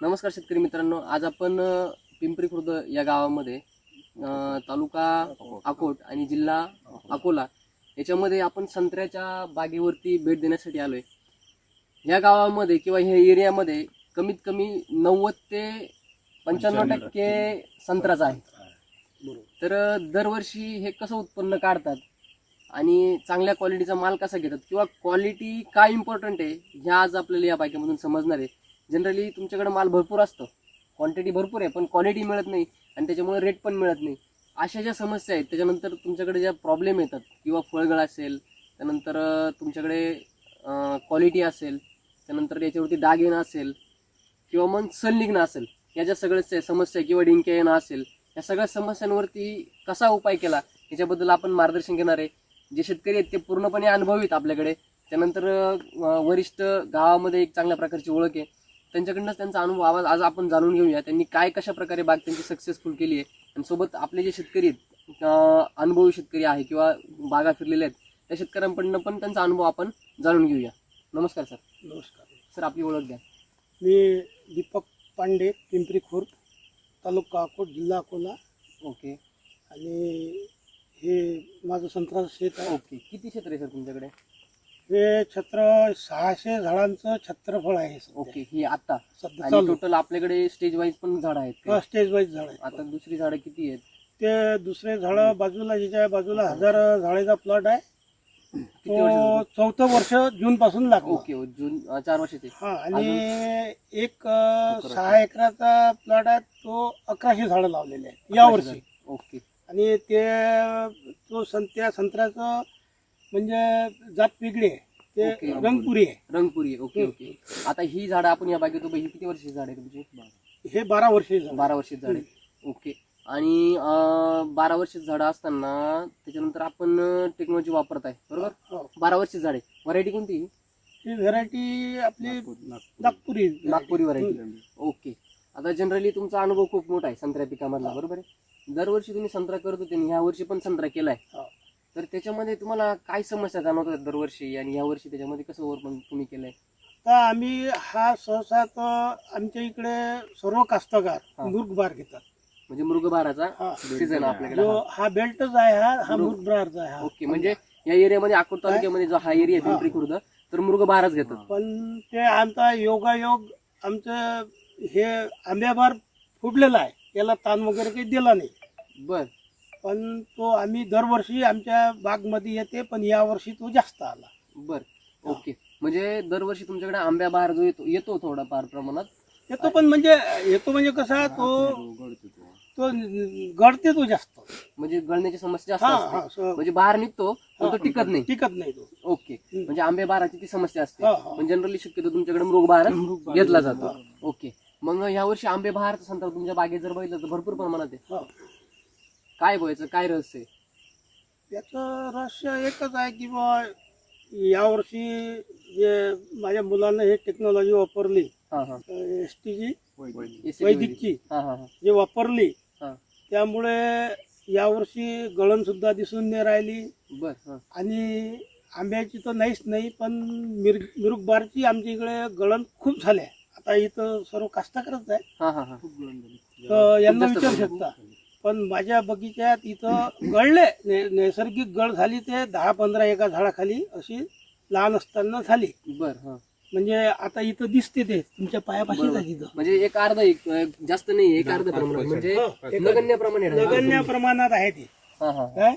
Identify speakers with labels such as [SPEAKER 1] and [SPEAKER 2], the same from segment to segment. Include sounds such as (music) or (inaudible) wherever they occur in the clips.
[SPEAKER 1] नमस्कार शेतकरी मित्रांनो आज आपण पिंपरी खुर्द या गावामध्ये तालुका अकोट आणि जिल्हा अकोला याच्यामध्ये आपण संत्र्याच्या बागेवरती भेट देण्यासाठी आलोय. या गावामध्ये किंवा ह्या एरियामध्ये कमीत कमी नव्वद ते पंच्याण्णव टक्के संत्र्याचा आहे. तर दरवर्षी हे कसं उत्पन्न काढतात आणि चांगल्या क्वालिटीचा माल कसा घेतात किंवा क्वालिटी काय इम्पॉर्टंट आहे ह्या आज आपल्याला या बागेमधून समजणार आहे. जनरली तुमच्याकडे माल भरपूर असतो. क्वांटिटी भरपूर आहे पण क्वालिटी मिळत नाही आणि त्याच्यामुळे रेट पण मिळत नाही. अशा ज्या समस्या आहेत त्याच्यानंतर तुमच्याकडे ज्या प्रॉब्लेम येतात किंवा फळगळ असेल त्यानंतर तुमच्याकडे क्वालिटी असेल त्यानंतर याच्यावरती डाग येणं असेल किंवा मग सल निघणं असेल या ज्या सगळ्या समस्या किंवा डिंक्या येणं असेल या सगळ्या समस्यांवरती कसा उपाय केला याच्याबद्दल आपण मार्गदर्शन घेणार आहे. जे शेतकरी आहेत ते पूर्णपणे अनुभवीत आपल्याकडे. त्यानंतर वरिष्ठ गावामध्ये एक चांगल्या प्रकारची ओळख आहे. त्यांच्याकडनंच त्यांचा अनुभव आवाज आज आपण जाणून घेऊया. त्यांनी काय कशा प्रकारे बाग त्यांची सक्सेसफुल केली आहे? आणि सोबत आपले जे शेतकरी आहेत अनुभवी शेतकरी आहे किंवा बागा फिरलेले आहेत त्या शेतकऱ्यांकडनं पण त्यांचा अनुभव आपण जाणून घेऊया. नमस्कार सर.
[SPEAKER 2] नमस्कार.
[SPEAKER 1] सर आपली ओळख द्या.
[SPEAKER 2] मी दीपक पांडे पिंपरी खुर्द तालुका अकोट जिल्हा अकोला.
[SPEAKER 1] ओके.
[SPEAKER 2] आणि हे माझं संत्रा शेत आहे.
[SPEAKER 1] ओके. किती क्षेत्र आहे सर तुमच्याकडे?
[SPEAKER 2] हे छत्र सहाशे झाडांचं छत्रफळ आहे हे.
[SPEAKER 1] ओके ही आता.
[SPEAKER 2] सध्या चालू.
[SPEAKER 1] टोटल आपल्याकडे स्टेज वाईज पण झाड आहेत का?
[SPEAKER 2] स्टेज वाईज झाड आहे
[SPEAKER 1] आता दुसरी झाडं किती आहेत?
[SPEAKER 2] ते दुसरे झाड बाजूला ज्याच्या बाजूला हजार झाडाचा प्लॉट आहे.
[SPEAKER 1] किती वर्ष
[SPEAKER 2] तो चौथं वर्ष जून पासून लागला.
[SPEAKER 1] ओके जून अं, चार वर्षाचे.
[SPEAKER 2] हा आणि एक अं, सहा एकराचा प्लॉट आहे तो अकराशे झाडं लावलेले आहेत. या वर्षी.
[SPEAKER 1] ओके.
[SPEAKER 2] आणि ते तो सं त्या संत्र्याचं म्हणजे जात वेगळी आहे ते
[SPEAKER 1] ओके.
[SPEAKER 2] रंगपुरी आहे.
[SPEAKER 1] रंगपुरी आहे. Okay okay. आता ही झाडं आपण या बागेत उभी- ही किती वर्षाची झाड आहे तुमची?
[SPEAKER 2] हे बारा वर्षी
[SPEAKER 1] बारा वर्षाची झाड आहे ओके. आणि अं, बारा वर्षाची झाडं असताना त्याच्यानंतर आपण टेक्नॉलॉजी वापरत आहे बरोबर?
[SPEAKER 2] हो.
[SPEAKER 1] बारा वर्षाची झाडे व्हरायटी कोणती
[SPEAKER 2] ही? व्हेरायटी आपली नागपुरी
[SPEAKER 1] नागपुरी. Variety okay. आता जनरली तुमचा अनुभव खूप मोठा आहे संत्र्या पिकामधला बरोबर आहे? दरवर्षी तुम्ही संत्रा करत होते आणि ह्या वर्षी पण संत्रा केलाय.
[SPEAKER 2] हो.
[SPEAKER 1] तर त्याच्यामध्ये तुम्हाला काय समस्या जाणवतात दरवर्षी आणि ह्या वर्षी त्याच्यामध्ये कसं ओव्हरकम तुम्ही केलंय
[SPEAKER 2] तर आम्ही हा सहसा तर आमच्या इकडे सर्व कास्तकार. मुर्गबार घेतात
[SPEAKER 1] म्हणजे मृगबाराचा
[SPEAKER 2] हा.
[SPEAKER 1] सीझन आपल्याकडे
[SPEAKER 2] जो
[SPEAKER 1] हा.
[SPEAKER 2] बेल्टच आहे हा हा मुर्गबारचा आहे हा.
[SPEAKER 1] ओके म्हणजे या एरियामध्ये अकोट तालुक्यामध्ये जो हा एरिया पिंपरी खुर्द तर मृगबाराच घेतात
[SPEAKER 2] पण ते आमचा योगायोग आमचं हे आंब्याबार फुटलेला आहे याला ताण वगैरे काही दिला नाही
[SPEAKER 1] बर
[SPEAKER 2] पण तो आम्ही दरवर्षी आमच्या बागमध्ये येते पण या वर्षी तो जास्त आला.
[SPEAKER 1] बर ओके. म्हणजे दरवर्षी तुमच्याकडे आंब्या बहार जो येतो येतो थोडाफार प्रमाणात?
[SPEAKER 2] येतो पण म्हणजे येतो म्हणजे कसा तो तो. गळते तो जास्त.
[SPEAKER 1] म्हणजे गळण्याची समस्या जास्त
[SPEAKER 2] हा
[SPEAKER 1] असते.
[SPEAKER 2] स-
[SPEAKER 1] म्हणजे बाहेर निघतो पण तो
[SPEAKER 2] हा.
[SPEAKER 1] टिकत नाही.
[SPEAKER 2] टिकत नाही तो.
[SPEAKER 1] ओके. म्हणजे आंबे बहाराची ती समस्या असते.
[SPEAKER 2] हा, हा.
[SPEAKER 1] पण जनरली शक्यतो तुमच्याकडे मृग बहार घेतला जातो. ओके. मग या वर्षी आंबे बहारचा संत्रा तुमच्या बागेत जर बघितलं तर भरपूर प्रमाणात आहे.
[SPEAKER 2] हा.
[SPEAKER 1] काय बोलायचं? काय रहस्य आहे?
[SPEAKER 2] याचं रहस्य एकच आहे की बा यावर्षी जे माझ्या मुलानं हे टेक्नॉलॉजी वापरली
[SPEAKER 1] हा हा.
[SPEAKER 2] एस टीची
[SPEAKER 1] SCT
[SPEAKER 2] वैदिकची
[SPEAKER 1] हा हा हा.
[SPEAKER 2] जे वापरली
[SPEAKER 1] हा.
[SPEAKER 2] त्यामुळे यावर्षी गळण सुद्धा दिसून नाही राहिली.
[SPEAKER 1] बर हा.
[SPEAKER 2] आणि आंब्याची तर नाहीच नाही पण मिर मिरुकबारची आमच्या इकडे गळण खूप झाले आता इथं सर्व कास्तकारच आहे
[SPEAKER 1] हा हा हा.
[SPEAKER 2] तर यांना विचारू. शकता. पण माझ्या बगीच्यात इथं गळले. नै- नैसर्गिक गळ झाली ते दहा पंधरा एका झाडाखाली अशी लहान असताना झाली.
[SPEAKER 1] बर हा.
[SPEAKER 2] म्हणजे आता इथं दिसते ते तुमच्या पायापाशीच
[SPEAKER 1] बरोबर.
[SPEAKER 2] आहे तिथं.
[SPEAKER 1] म्हणजे एक अर्ध एक जास्त नाही एक अर्ध प्रमाणात. म्हणजे
[SPEAKER 2] हो.
[SPEAKER 1] नगण्य प्रमाणे
[SPEAKER 2] नगण्य प्रमाणात आहे ते.
[SPEAKER 1] हा हा
[SPEAKER 2] काय?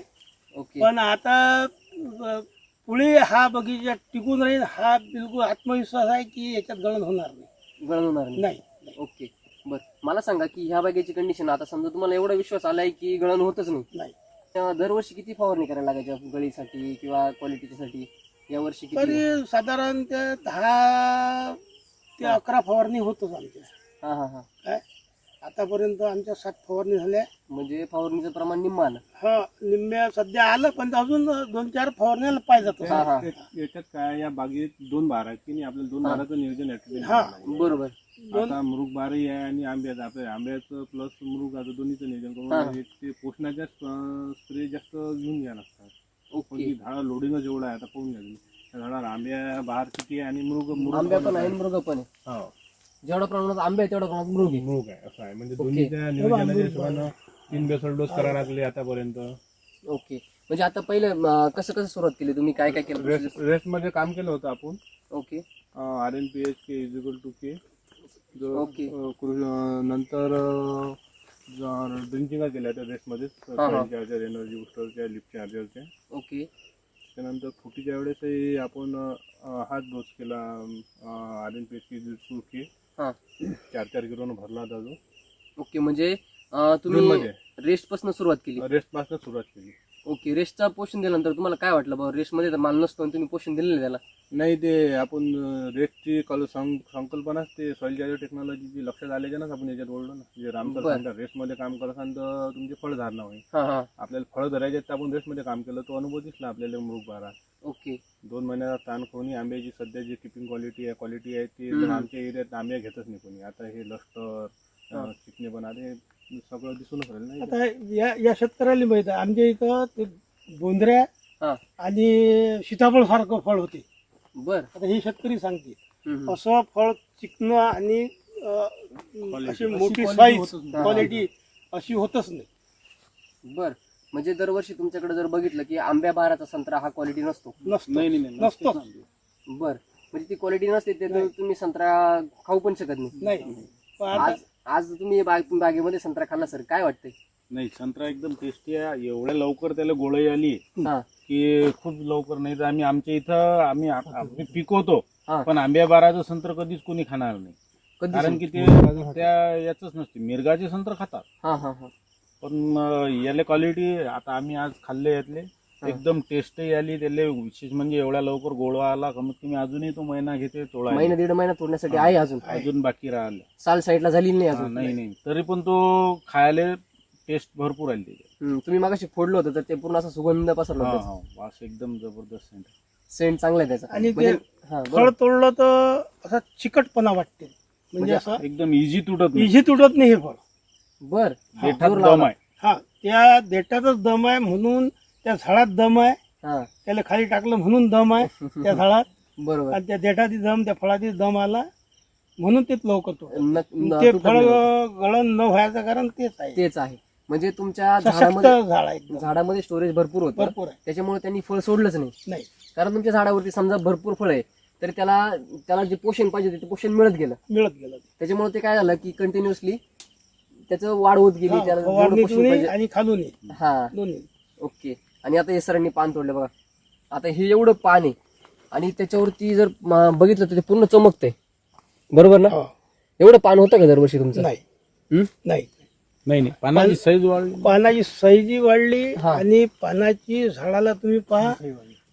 [SPEAKER 1] ओके.
[SPEAKER 2] पण आता अ, पुढे हा बगीचा टिकून राहील हा बिलकुल आत्मविश्वास आहे की याच्यात गळण होणार नाही.
[SPEAKER 1] गळण होणार नाही
[SPEAKER 2] नाही.
[SPEAKER 1] ओके. बर. मला सांगा की ह्या बागेची कंडिशन आता समजा तुम्हाला एवढा विश्वास आलाय की गळण होतच नाही.
[SPEAKER 2] नाही.
[SPEAKER 1] तेव्हा दरवर्षी किती फवारणी करायला लागायच्या गळीसाठी किंवा क्वालिटीसाठी या वर्षी किती?
[SPEAKER 2] तरी साधारण ते दहा ते अकरा फवारणी होतच आमच्या.
[SPEAKER 1] हा हा हा.
[SPEAKER 2] काय? आतापर्यंत आमच्या सात फवारणी झाल्या.
[SPEAKER 1] म्हणजे फवारणीचं प्रमाण निम्मा आलं
[SPEAKER 2] हा निम्म्या सध्या आलं पण अजून दोन चार फवारण्याला पाहिजे
[SPEAKER 1] हा हा.
[SPEAKER 3] याच्यात काय या बागेत दोन बार आहेत की नाही? आपल्याला दोन
[SPEAKER 1] हा.
[SPEAKER 3] बाराचं नियोजन
[SPEAKER 2] हा.
[SPEAKER 1] बरोबर.
[SPEAKER 3] आता मृग बारही आहे आणि आंब्याचं आपल्या आंब्याचं प्लस मृगाचं दोन्हीचं नियोजन. करून हे. ते पोषणाच्या स्प्रे जास्त घेऊन घ्या लागतात. पण
[SPEAKER 1] ओके
[SPEAKER 3] ती झाडं लोडिंग जेवढं आहे आता पाहून घ्या. त्या झाडाला आंब्या बहार किती आहे आणि मृग मृग
[SPEAKER 1] आंब्या पण आहे. मृग पण आहे.
[SPEAKER 3] हो.
[SPEAKER 1] जेवढ्या प्रमाणात आंबे आहे तेवढ्या प्रमाणात मृग आहे.
[SPEAKER 3] मृग आहे असं आहे. म्हणजे. दोन्हीच्या नियोजनाच्या हिशोबानं तीन बेसल डोस करायला लागले आतापर्यंत.
[SPEAKER 1] ओके. म्हणजे आता पहिले कसं कसं सुरुवात केली तुम्ही? काय काय केलं?
[SPEAKER 3] रेस्टमध्ये काम केलं होतं आपण.
[SPEAKER 1] Okay.
[SPEAKER 3] R N P H K इजिकल टू के जो
[SPEAKER 1] ओके.
[SPEAKER 3] अं, कृ- अं, नंतर ड्रिंकिंग केल्या त्या रेस्टमध्येच
[SPEAKER 1] हा, हा.
[SPEAKER 3] चार्जर एनर्जी बुस्टरच्या लिप चार्जरच्या.
[SPEAKER 1] ओके.
[SPEAKER 3] त्यानंतर फुटीच्या वेळेसही आपण अं, हाच डोस केला R N P H K
[SPEAKER 1] हा.
[SPEAKER 3] चार चार किलोनं भरला होता जो.
[SPEAKER 1] ओके म्हणजे अं, तुम्ही
[SPEAKER 3] जूनमध्ये.
[SPEAKER 1] रेस्टपासून सुरुवात केली.
[SPEAKER 3] रेस्टपासून सुरुवात केली.
[SPEAKER 1] ओके रेस्टचा पोषण दिल्यानंतर तुम्हाला काय वाटलं बाबा? रेस्टमध्ये तर माल नसतो आणि तुम्ही पोषण दिलेलं त्याला.
[SPEAKER 3] नाही ते आपण रेस्टची कल सं- संकल्पनाच ते सॉइल चार्जर टेक्नॉलॉजी लक्षात आल्याच्यानंच आपण याच्यात बोललो ना. जे रामसर
[SPEAKER 1] बरं.
[SPEAKER 3] सांगतात रेस्टमध्ये काम करत असाल तर तुमची फळ धारणा होईल.
[SPEAKER 1] हा हा.
[SPEAKER 3] आपल्याला फळं धरायचे आहेत तर आपण रेस्टमध्ये काम केलं तो अनुभव दिसला आपल्याला मृग बारा
[SPEAKER 1] ओके.
[SPEAKER 3] दोन महिन्याचा ताण कोणी आंब्याची सध्या जी किपिंग क्वालिटी आहे क्वालिटी आहे ती
[SPEAKER 1] हम्म.
[SPEAKER 3] आमच्या एरियात आंब्या घेतच नाही कोणी. आता हे लष्टर
[SPEAKER 1] हा.
[SPEAKER 3] चिकणेपणा ते सगळं दिसूनच राहिलं नाही
[SPEAKER 2] आता या या शेतकऱ्याला माहीत आहे आमच्या इथं ते बोंद्र्या
[SPEAKER 1] हा.
[SPEAKER 2] आणि सीताफळ सारखं फळ होते.
[SPEAKER 1] बर.
[SPEAKER 2] आता हे शेतकरी सांगते
[SPEAKER 1] हम्म, हम्म.
[SPEAKER 2] असं फळ चिकणं आणि अं, अशी मोठी
[SPEAKER 3] quality
[SPEAKER 2] साईज
[SPEAKER 3] होतच
[SPEAKER 1] नाही.
[SPEAKER 2] क्वालिटी अशी होतच नाही.
[SPEAKER 1] बर. म्हणजे दरवर्षी तुमच्याकडे जर बघितलं की आंब्या बाराचा संत्रा हा क्वालिटी नसतो.
[SPEAKER 2] नसतो
[SPEAKER 3] नाही नाही
[SPEAKER 2] नसतो
[SPEAKER 1] बर. म्हणजे ती क्वालिटी नसते ते तर
[SPEAKER 2] नाही.
[SPEAKER 1] तुम्ही संत्रा खाऊ पण शकत नाही.
[SPEAKER 2] नाही. पण आता
[SPEAKER 1] आज आज तुम्ही बाग बागेमध्ये संत्रा खाल्ला सर काय वाटतंय?
[SPEAKER 3] नाही संत्रा एकदम टेस्टी आहे. एवढ्या लवकर त्याला गोळी आली
[SPEAKER 1] हा.
[SPEAKER 3] की खूप लवकर नाही तर आम्ही आमच्या इथं आम्ही आम्ही पिकवतो.
[SPEAKER 1] हा.
[SPEAKER 3] पण आंब्या बाराचं संत्र कधीच कोणी खाणार नाही.
[SPEAKER 1] कधी
[SPEAKER 3] कारण की ते त्या याच नसते मिरगाचे संत्र खातात.
[SPEAKER 1] हा हा हा.
[SPEAKER 3] पण अं, याले क्वालिटी आता आम्ही आज खाल्ले यातले. एकदम टेस्टही आली त्याले विशेष म्हणजे एवढ्या लवकर गोळवा आला कमीत कमी अजूनही तो महिना घेते तोळा
[SPEAKER 1] महिना दीड महिना तोडण्यासाठी आहे अजून.
[SPEAKER 3] अजून बाकी राहिलं.
[SPEAKER 1] साल साईडला झालेली नाही अजून.
[SPEAKER 3] नाही नाही. तरी पण तो खायला टेस्ट भरपूर आली त्याची.
[SPEAKER 1] हम्म, तुम्ही मागाशी फोडलं होतं तर ते पूर्ण असं सुगंध पसरलं
[SPEAKER 3] हा
[SPEAKER 1] होतं.
[SPEAKER 3] हा. वास एकदम जबरदस्त scent.
[SPEAKER 1] सेंट चांगला आहे त्याचा.
[SPEAKER 2] आणि ते
[SPEAKER 1] म्हणजे हा
[SPEAKER 2] फळ
[SPEAKER 1] बरोबर.
[SPEAKER 2] तोडलं तर असा चिकटपणा वाटते. म्हणजे
[SPEAKER 3] म्हणजे
[SPEAKER 2] असं
[SPEAKER 3] एकदम इझी तुटत नाही.
[SPEAKER 2] इझी तुटत नाही हे फळ.
[SPEAKER 1] बर.
[SPEAKER 3] देठात
[SPEAKER 1] जोर
[SPEAKER 3] दम. आहे.
[SPEAKER 2] हा त्या देठातच दम आहे म्हणून त्या झाडात दम आहे.
[SPEAKER 1] हा.
[SPEAKER 2] त्याला खाली टाकलं म्हणून दम आहे त्या झाडात.
[SPEAKER 1] बरोबर.
[SPEAKER 2] आणि त्या देठाती दम त्या फळाती दम आला म्हणून ते लवकर तो
[SPEAKER 1] न-
[SPEAKER 2] ते फळ. गळण न व्हायचं कारण तेच आहे.
[SPEAKER 1] तेच आहे. म्हणजे तुमच्या
[SPEAKER 2] सशक्त
[SPEAKER 1] झाडामध्ये
[SPEAKER 2] झाड आहे एकदम.
[SPEAKER 1] झाडामध्ये स्टोरेज भरपूर होतं.
[SPEAKER 2] भरपूर आहे.
[SPEAKER 1] त्याच्यामुळे त्यांनी फळ सोडलंच नाही.
[SPEAKER 2] नाही.
[SPEAKER 1] कारण तुमच्या झाडावरती समजा भरपूर फळ आहे तर त्याला त्याला जे पोषण पाहिजे ते पोषण मिळत गेलं.
[SPEAKER 2] मिळत गेलं. ते.
[SPEAKER 1] त्याच्यामुळे ते काय झालं की कंटिन्युअसली त्याचं वाढ होत गेली
[SPEAKER 2] हा,
[SPEAKER 1] त्याला जेवढं
[SPEAKER 2] फवारणीतूनही
[SPEAKER 1] पोषण पाहिजे
[SPEAKER 2] आणि खालून
[SPEAKER 1] हा.
[SPEAKER 2] दोन्ही.
[SPEAKER 1] ओके. आणि आता हे सरांनी पान तोडलं बघा. आता हे एवढं पान आहे. आणि त्याच्यावरती जर बघितलं तर ते पूर्ण चमकतंय. बरोबर ना?
[SPEAKER 2] हो.
[SPEAKER 1] एवढं पान होतं का दरवर्षी तुमचं?
[SPEAKER 2] नाही.
[SPEAKER 1] हं?
[SPEAKER 2] नाही.
[SPEAKER 3] नाही नाही. पानाची साईज वाढली.
[SPEAKER 2] पानाची साईजी वाढली
[SPEAKER 1] हा.
[SPEAKER 2] आणि पानाची झाडाला तुम्ही पहा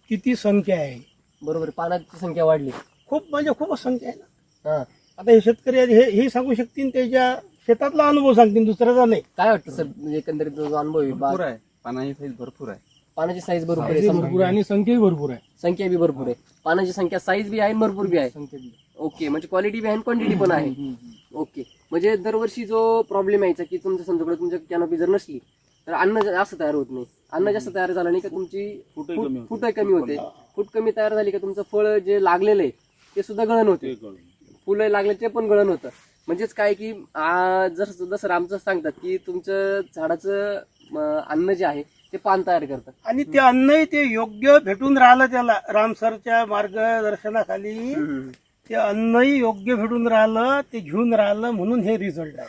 [SPEAKER 2] किती संख्या आहे.
[SPEAKER 1] बरोबर आहे, पानाची संख्या वाढली.
[SPEAKER 2] खूप म्हणजे खूपच संख्या आहे ना.
[SPEAKER 1] हा.
[SPEAKER 2] आता हे शेतकरी आहेत, हे हे सांगू शकतील त्याच्या शेतातला अनुभव सांगतील दुसऱ्याचा नाही.
[SPEAKER 1] काय वाटतं सर? म्हणजे एकंदरीत जो अनुभव आहे बा-
[SPEAKER 4] आहे. पानाची साईज भरपूर आहे.
[SPEAKER 1] पानाची साईज भरपूर आहे समजा.
[SPEAKER 3] आणि संख्याही भरपूर आहे.
[SPEAKER 1] संख्या बी भरपूर आहे. पानाची संख्या साईज बी आहे भरपूर बी आहे. ओके म्हणजे क्वालिटी बी आहे क्वांटिटी पण आहे. ओके म्हणजे दरवर्षी जो प्रॉब्लेम यायचा की तुमच्या समजाकडे तुमच्या कॅनोपी जर नसली तर अन्न जास्त तयार होत नाही. अन्न जास्त तयार झालं नाही का तुमची फूट
[SPEAKER 3] कमी होते.
[SPEAKER 1] फुटही कमी होते. फूट कमी तयार झाली का तुमचं फळ जे लागलेलं आहे ते सुद्धा गळण होते. फुलं लागले ते पण गळण होतं. म्हणजेच काय की जसं जसं रामचं सांगतात की तुमचं झाडाचं अन्न जे आहे ते पान तयार करतं
[SPEAKER 2] आणि ते अन्नही ते योग्य भेटून राहिलं त्याला रामसरच्या मार्गदर्शनाखाली. ते अन्नही योग्य भेटून राहिलं ते घेऊन राहिलं म्हणून हे रिझल्ट आहे.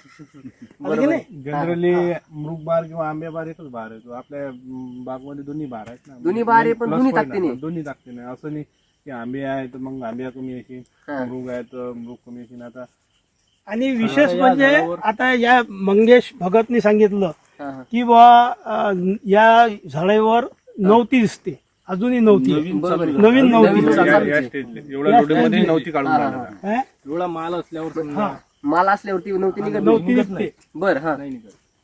[SPEAKER 2] नाही?
[SPEAKER 3] जनरली मृग बार किंवा आंब्या बार एकच बार आहे तो आपल्या बागमध्ये दोन्ही बार आहेत ना.
[SPEAKER 1] दोन्ही बार आहे, पण दोन्ही ताकदीने.
[SPEAKER 3] आहे. दोन्ही ताकदीने. असं नाही की आंबे आहे तर मग आंब्या कमी येतील
[SPEAKER 1] हा.
[SPEAKER 3] मृग आहे तर मृग कमी येतील आता
[SPEAKER 2] आणि विशेष म्हणजे आता या मंगेश भगतनी सांगितलं की बा या झाडावर नव्हती दिसते. अजूनही नव्हती. नवीन नव्हती?
[SPEAKER 3] एवढा माल असल्यावर
[SPEAKER 1] माल असल्यावरती नव्हती निघत
[SPEAKER 2] नव्हती दिसते
[SPEAKER 1] बर हा.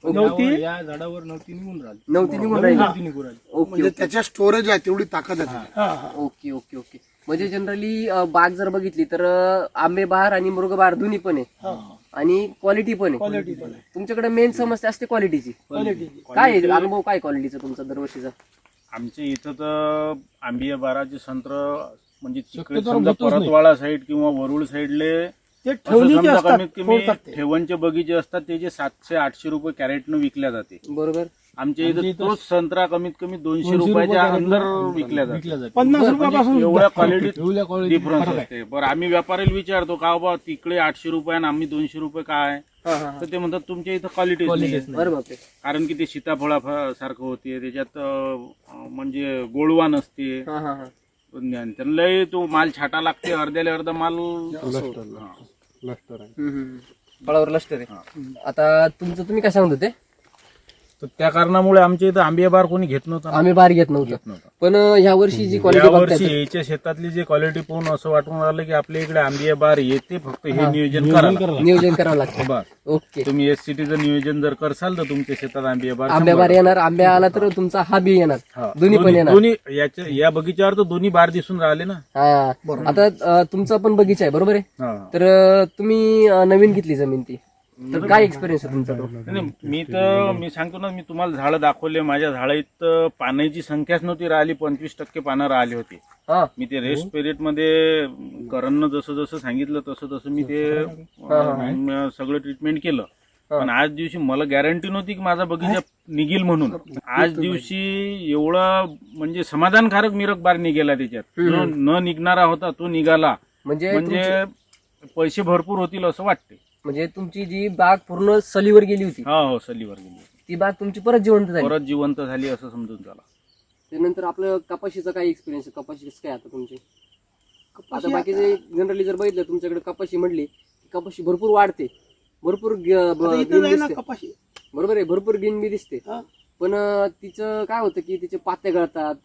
[SPEAKER 2] नव्हती
[SPEAKER 3] या झाडावर नव्हती निघून राहिली.
[SPEAKER 1] नव्हती निघून राहिली.
[SPEAKER 3] निघून राहिली.
[SPEAKER 1] ओके
[SPEAKER 5] म्हणजे त्याच्या स्टोरेज आहे तेवढी ताकद आहे.
[SPEAKER 1] Okay okay okay. म्हणजे जनरली बाग जर बघितली तर आंबे बहार आणि मृग बहार दोन्ही पण आहे. आणि क्वालिटी पण आहे.
[SPEAKER 2] क्वालिटी पण आहे.
[SPEAKER 1] तुमच्याकडे मेन समस्या असते क्वालिटीची
[SPEAKER 2] क्वालिटी
[SPEAKER 1] काय आहे? अनुभव काय क्वालिटीचा तुमचा दरवर्षीचा?
[SPEAKER 3] आमच्या इथं तर आंबिया बाराचे संत्र म्हणजे तिकडे समजा परतवाडा साईड किंवा वरुळ साईडले
[SPEAKER 2] ते
[SPEAKER 3] असं
[SPEAKER 2] ठेवणीचे
[SPEAKER 3] समजा
[SPEAKER 2] असतात
[SPEAKER 3] कमीत कमी
[SPEAKER 2] फोडतात ते.
[SPEAKER 3] ठेवणचे बगिचे असतात ते जे सातशे आठशे रुपये कॅरेटनं विकल्या जाते.
[SPEAKER 1] बरोबर.
[SPEAKER 3] आमच्या इथं तोच संत्रा कमीत कमी दोनशे रुपयाच्या अंदर विकल्या जाते.
[SPEAKER 2] पन्नास रुपयापासून
[SPEAKER 3] एवढ्या क्वालिटीत डिफरन्स असते. बरं आम्ही व्यापाऱ्याला विचारतो का बाबा तिकडे आठशे रुपये आणि आम्ही दोनशे रुपये काय
[SPEAKER 1] हा हा हा.
[SPEAKER 3] तर ते म्हणतात तुमच्या इथं क्वालिटी
[SPEAKER 1] बरं बापरे.
[SPEAKER 3] कारण की ते सीताफळा सारखं होते त्याच्यात अं, म्हणजे गोळवा नसते.
[SPEAKER 1] हा हा हा.
[SPEAKER 3] तो माल छाटा लागते अर्ध्याला अर्धा माल. हा.
[SPEAKER 1] हम्म, हम्म. फळावर लष्कर आहे. आता तुमचं तुम्ही काय सांगत होते?
[SPEAKER 3] तर त्या कारणामुळे आमच्या इथं आंबे बार कोणी घेत नव्हतं.
[SPEAKER 1] आम्ही बाहेर घेत नव्हतो.
[SPEAKER 3] नव्हतं.
[SPEAKER 1] पण ह्या वर्षी जी क्वालिटी
[SPEAKER 3] या वर्षी
[SPEAKER 1] बघताय
[SPEAKER 3] याच्या शेतातली जी क्वालिटी पाहून असं वाटून राहिलं की आपल्या इकडे आंबे बार येते फक्त हे नियोजन करा
[SPEAKER 1] नियोजन करावं लागतं.
[SPEAKER 3] बस
[SPEAKER 1] ओके.
[SPEAKER 3] तुम्ही एस सिटीचं नियोजन जर करसाल तर तुमच्या शेतात आंबे बार
[SPEAKER 1] आंब्या बार येणार आंब्या आला तर तुमचा हा बी येणार. दोन्ही पण येणार.
[SPEAKER 3] दोन्ही याच्या या बगीच्यावर तर दोन्ही बार दिसून राहिले ना.
[SPEAKER 1] हा. आता अं, तुमचा पण बगीचा आहे बरोबर आहे?
[SPEAKER 3] हा.
[SPEAKER 1] तर अं, तुम्ही अं, नवीन घेतली जमीन ती. तर काय एक्सपिरियन्स आहे तुमचा तो?
[SPEAKER 3] नाही, मी तर मी सांगतो ना मी तुम्हाला झाडं दाखवले. माझ्या झाडात पाण्याची संख्याच नव्हती राहिली. पंचवीस टक्के पानं राहिली होती.
[SPEAKER 1] हा.
[SPEAKER 3] मी ते रेस्ट पिरियडमध्ये करणनं जसं जसं सांगितलं तसं तसं मी ते अं, सगळं ट्रीटमेंट केलं. पण आज दिवशी मला गॅरंटी नव्हती की माझा बगीचा निघील म्हणून. आज दिवशी एवढं म्हणजे समाधानकारक मिरक बार निघेला त्याच्यात. जो न निघणारा होता तो निघाला.
[SPEAKER 1] म्हणजे
[SPEAKER 3] म्हणजे पैसे भरपूर होतील असं वाटते
[SPEAKER 1] म्हणजे तुमची जी बाग पूर्ण सलीवर गेली होती
[SPEAKER 3] हो हो सलीवर गेली
[SPEAKER 1] ती बाग तुमची परत जिवंत झाली?
[SPEAKER 3] परत जिवंत झाली असं समजून चला
[SPEAKER 1] त्यानंतर आपलं कपाशीचा काय एक्सपिरियन्स आहे? कपाशी काय आता तुमची? आता बाकीचे जनरली जर बघितलं तुमच्याकडे कपाशी म्हटली की कपाशी भरपूर वाढते. भरपूर
[SPEAKER 2] कपाशी.
[SPEAKER 1] बरोबर आहे भरपूर ग्रीन बी दिसते.
[SPEAKER 2] हा.
[SPEAKER 1] पण तिचं काय होतं की तिचे पाते गळतात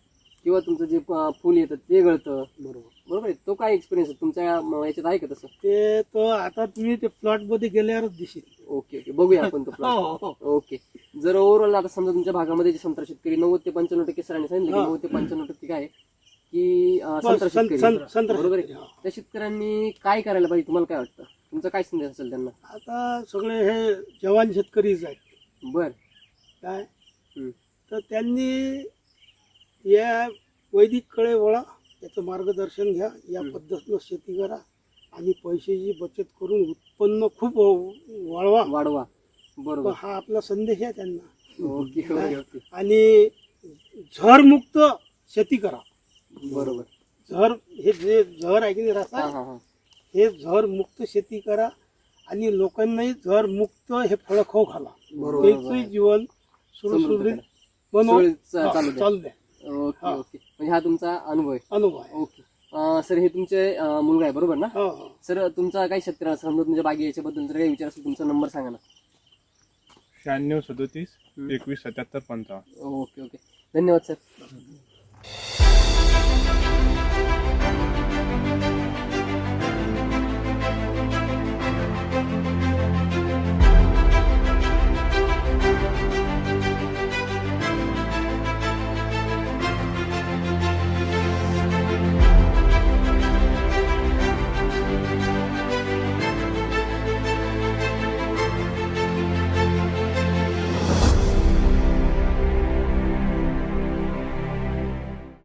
[SPEAKER 1] किंवा तुमचं जे फुल येतं ते गळतं.
[SPEAKER 2] बरोबर.
[SPEAKER 1] काय एक्सपिरियन्स आहे? तुमच्या म, याच्यात आहे का तसं?
[SPEAKER 2] ते तर आता तुम्ही ते प्लॉटमध्ये गेल्यावरच दिसेल.
[SPEAKER 1] Okay okay. बघूया आपण तो plot. (laughs) ओके. जर ओव्हरऑल आता समजा तुमच्या भागामध्ये जे संत्रा शेतकरी नव्वद ते पंच्याण्णव टक्के सरांनी सांगितलं की
[SPEAKER 2] हा.
[SPEAKER 1] नव्वद ते पंच्याण्णव टक्के काय आहे? की अं, संत्रा
[SPEAKER 2] बस,
[SPEAKER 1] शेतकरी.
[SPEAKER 2] सं- संत्रा
[SPEAKER 1] बरोबर आहे?
[SPEAKER 2] शेतकरी, हा.
[SPEAKER 1] त्या शेतकऱ्यांनी काय करायला पाहिजे? तुम्हाला काय वाटतं? तुमचा काय संदेश असेल त्यांना?
[SPEAKER 2] आता सगळे हे जवान शेतकरीच आहेत.
[SPEAKER 1] बर.
[SPEAKER 2] काय?
[SPEAKER 1] हम्म.
[SPEAKER 2] तर त्यांनी या वैदिककडे वळा याचं मार्गदर्शन घ्या. या पद्धतीनं शेती करा. आणि पैशाची बचत करून उत्पन्न खूप वाढवा.
[SPEAKER 1] वाढवा. बरोबर.
[SPEAKER 2] हा आपला संदेश आहे त्यांना.
[SPEAKER 1] Okay okay okay.
[SPEAKER 2] आणि झरमुक्त शेती करा.
[SPEAKER 1] बरोबर.
[SPEAKER 2] झर हे जे झर आहे की नाही
[SPEAKER 1] हा
[SPEAKER 2] रस्ता
[SPEAKER 1] हा.
[SPEAKER 2] झर मुक्त शेती करा. आणि लोकांनाही झर मुक्त हे फळ खाऊ खाला
[SPEAKER 1] बरोबर,
[SPEAKER 2] त्यांचंही जीवन सुरसुरळीत
[SPEAKER 1] समृद्ध
[SPEAKER 2] बनवा.
[SPEAKER 1] चालू द्या. Okay okay. म्हणजे हा तुमचा अनुभव आहे.
[SPEAKER 2] अनुभव आहे.
[SPEAKER 1] ओके. सर हे तुमचे मुलगा आहे बरोबर ना?
[SPEAKER 2] हो, हो.
[SPEAKER 1] सर तुमचा काही शेतकऱ्याला समजा तुमच्या बागे याच्याबद्दल जर काही विचार असेल तुमचा नंबर सांगा ना.
[SPEAKER 4] शहाण्णव सदोतीस एकवीस सत्याहत्तर पंचावन्न.
[SPEAKER 1] Okay okay. धन्यवाद सर.